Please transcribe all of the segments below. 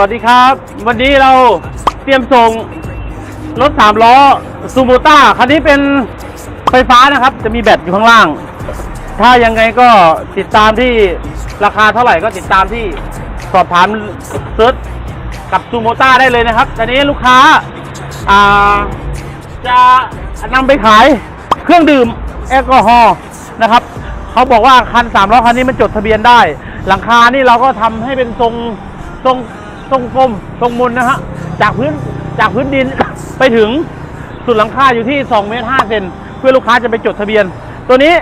วัสดีครับ วันนี้เราเตรียมส่งรถสามล้อซูโมต้าคันนี้เป็นไฟฟ้านะครับ จะมีแบตอยู่ข้างล่าง ถ้ายังไงก็ติดตามที่ราคาเท่าไหร่ก็ติดตามที่สอบถามเซิร์ชกับซูโมต้าได้เลยนะครับตอนนี้ลูกค้าอ่าจะนำไปขายเครื่องดื่มแอลกอฮอล์นะครับเขาบอกว่าคันสามล้อคันนี้มันจดทะเบียนได้ หลังคานี่เราก็ทำให้เป็นทรงทรง ทรงกลมทรงมนนะฮะจากพื้นจากพื้นดิน ไปถึงสุดหลังคาอยู่ที่2เมตร5เซนเพื่อลูกค้าจะไปจดทะเบียน ตัวนี้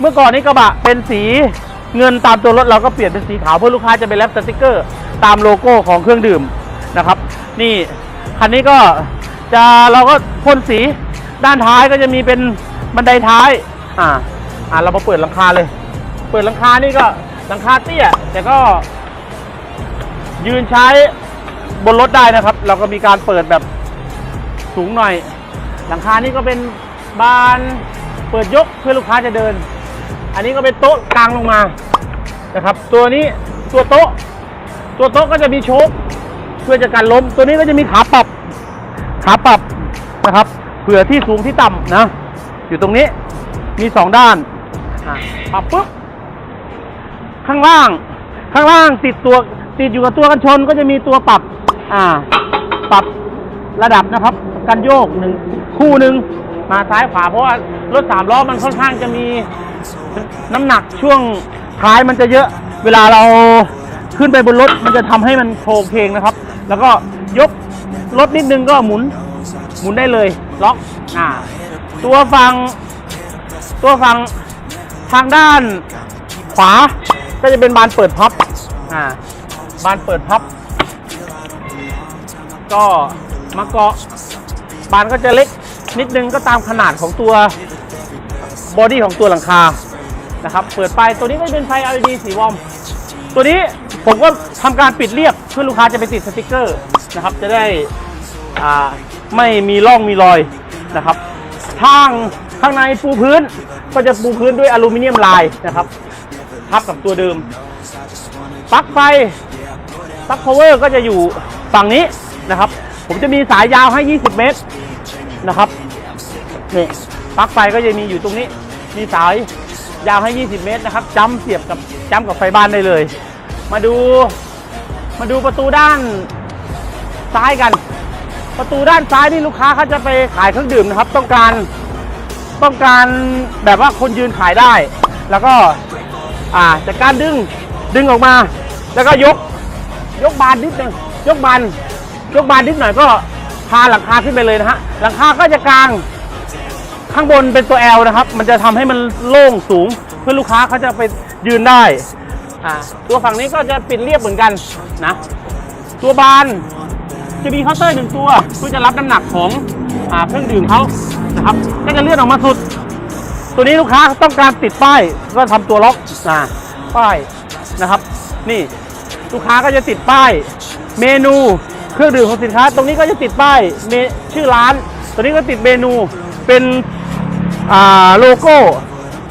เมื่อก่อนนี้กระบะเป็นสีเงินตามตัวรถเราก็เปลี่ยนเป็นสีขาวเพื่อลูกค้าจะไปแรปสติกเกอร์ ตามโลโก้ของเครื่องดื่มนะครับ นี่คันนี้ก็จะเราก็พ่นสีด้านท้ายก็จะมีเป็นบันไดท้ายอ่าอ่าเรามาเปิดหลังคาเลย เปิดหลังคานี่ก็หลังคาเตี้ยแต่ก็ ยืนใช้บนรถได้นะครับ เราก็มีการเปิดแบบสูงหน่อย หลังคานี่ก็เป็นบานเปิดยกเพื่อลูกค้าจะเดิน อันนี้ก็เป็นโต๊ะกลางลงมานะครับ ตัวนี้ตัวโต๊ะ ตัวโต๊ะก็จะมีโชคเพื่อจะกันล้ม ตัวนี้ก็จะมีขาปรับขาปรับนะครับ เผื่อที่สูงที่ต่ำนะ อยู่ตรงนี้มีสองด้านปรับปุ๊บข้างล่าง ข้างล่างติดตัว ติดอยู่กับตัวกันชนก็จะมีตัวปรับ อ่า ปรับระดับนะครับ กันโยกหนึ่งคู่หนึ่งมาซ้ายขวาเพราะว่ารถสามล้อมันค่อนข้างจะมีน้ำหนักช่วงท้ายมันจะเยอะ เวลาเราขึ้นไปบนรถมันจะทำให้มันโครงเพลงนะครับ แล้วก็ยกรถนิดนึงก็หมุน หมุนได้เลย ล็อกอ่าตัวฝั่งตัวฝั่งทางด้านขวาก็จะเป็นบานเปิดพับอ่า บานเปิดพับ ก็มาเกาะบานก็จะเล็กนิดนึงก็ตามขนาดของตัวบอดี้ของตัวหลังคานะครับเปิดไปตัวนี้ก็เป็นไฟ LED สีวอม ตัวนี้ผมก็ทำการปิดเรียบเพื่อลูกค้าจะไปติดสติกเกอร์นะครับ จะได้ไม่มีร่องมีรอยนะครับทางข้างในปูพื้นก็จะปูพื้นด้วยอลูมิเนียมลายนะครับทับกับตัวเดิมปลั๊กไฟ ปลั๊กพาวเวอร์ก็จะอยู่ฝั่งนี้นะครับ ผมจะมีสายยาวให้ 20 เมตรนะครับนี่ปลั๊กไฟก็จะมีอยู่ตรงนี้ มีสายยาวให้ 20 เมตรนะครับจ้ำเสียบกับจ้ำกับไฟบ้านได้เลย มาดูมาดูประตูด้านซ้ายกัน ประตูด้านซ้ายนี่ลูกค้าเขาจะไปขายเครื่องดื่มนะครับ ต้องการต้องการแบบว่าคนยืนขายได้ แล้วก็อ่าจากการดึงดึงออกมา แล้วก็ยก ยกบานนิดนึงยกบานยกบานนิดหน่อยก็พาหลังคาขึ้นไปเลยนะฮะหลังคาก็จะกลางข้างบนเป็นตัว L นะครับ มันจะทำให้มันโล่งสูงเพื่อลูกค้าเขาจะไปยืนได้อ่าตัวฝั่งนี้ก็จะปิดเรียบเหมือนกันนะ ตัวบานจะมีเคาน์เตอร์หนึ่งตัวเพื่อจะรับน้ำหนักของอ่าเครื่องดื่มเขานะครับก็จะเลื่อนออกมาสุด ตัวนี้ลูกค้าต้องการติดป้ายก็ทำตัวล็อกอ่าป้ายนะครับ นี่ ลูกค้าก็จะติดป้าย เมนูเครื่องดื่มของสินค้า ตรงนี้ก็จะติดป้ายเมชื่อร้านตัวนี้ก็ติดเมนูเป็นโลโก้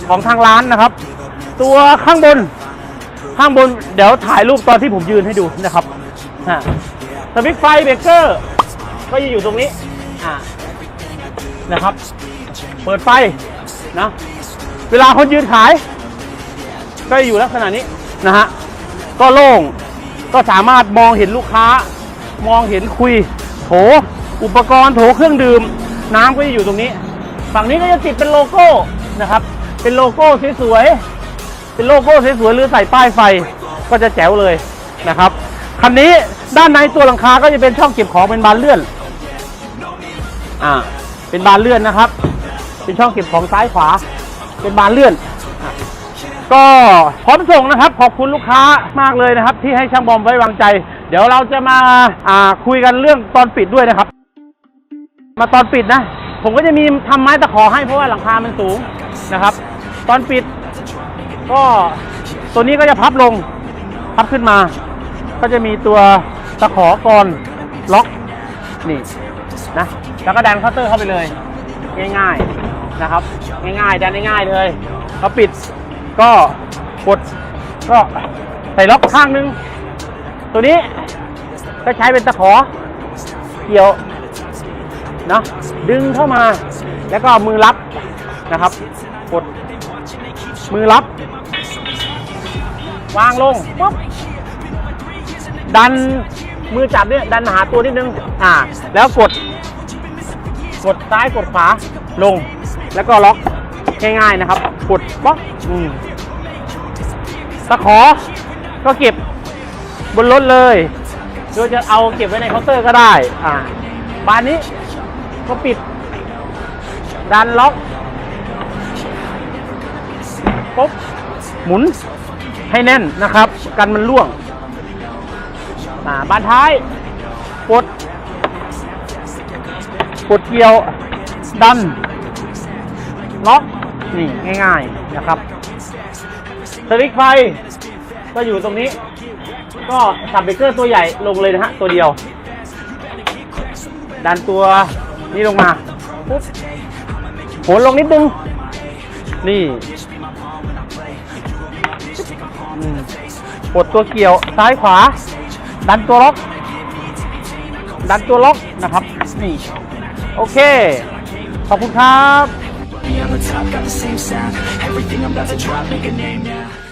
ของทางร้านนะครับ ตัวข้างบนข้างบนเดี๋ยวถ่ายรูปตอนที่ผมยืนให้ดูนะครับสวิตช์ไฟเบเกอร์ก็จะอยู่ตรงนี้นะครับ เปิดไฟนะ เวลาคนยืนขาย ก็อยู่ลักษณะนี้นะฮะ ก็โล่ง ก็สามารถมองเห็นลูกค้า มองเห็นคุย โถ อุปกรณ์โถเครื่องดื่ม น้ำก็จะอยู่ตรงนี้ ฝั่งนี้ก็จะติดเป็นโลโก้นะครับ เป็นโลโก้สวยๆ เป็นโลโก้สวยๆหรือใส่ป้ายไฟก็จะแจ๋วเลยนะครับ คันนี้ด้านในตัวหลังคาก็จะเป็นช่องเก็บของเป็นบานเลื่อน อ่า เป็นบานเลื่อนนะครับ เป็นช่องเก็บของซ้ายขวา เป็นบานเลื่อน ก็พร้อมส่งนะครับ ขอบคุณลูกค้ามากเลยนะครับ ที่ให้ช่างบอมไว้วางใจ เดี๋ยวเราจะมาอ่าคุยกันเรื่องตอนปิดด้วยนะครับ มาตอนปิดนะ ผมก็จะมีทำไม้ตะขอให้เพราะว่าหลังคามันสูงนะครับ ตอนปิด ก็ตัวนี้ก็จะพับลง พับขึ้นมา ก็จะมีตัวตะขอกรล็อกนี่นะแล้วก็ดันเคาน์เตอร์เข้าไปเลย ง่ายๆนะครับ ง่ายๆดันง่ายๆเลยพอปิด ก็กดก็ใส่ล็อกข้างนึง ตัวนี้ก็ใช้เป็นตะขอ เกี่ยวเนาะดึงเข้ามา แล้วก็มือรับนะครับ กดมือรับ วางลงปุ๊บดันมือจับเนี่ยดันหาตัวนิดนึง อ่า แล้วกด กดซ้ายกดขวาลง แล้วก็ล็อก ง่ายๆนะครับ กดป๊อกตะขอ ก็เก็บบนรถเลยโดยจะเอาเก็บไว้ในเคาน์เตอร์ก็ได้ อ่า บานนี้ก็ปิด ดันล็อกปุ๊บหมุนให้แน่นนะครับ กันมันร่วง อ่า บานท้ายปลดปลดเกลียว ดัน ล็อก นี่ง่ายๆนะครับสวิตช์ไฟก็อยู่ตรงนี้ ก็สับเบรกเกอร์ตัวใหญ่ลงเลยนะฮะตัวเดียว ดันตัวนี้ลงมาปุ๊บโหนลงนิดนึง นี่อืมปลดตัวเกี่ยวซ้ายขวา ดันตัวล็อก ดันตัวล็อกนะครับ นี่ โอเค ขอบคุณครับ Me on the top, got the same sound. Everything I'm about to drop, make a name now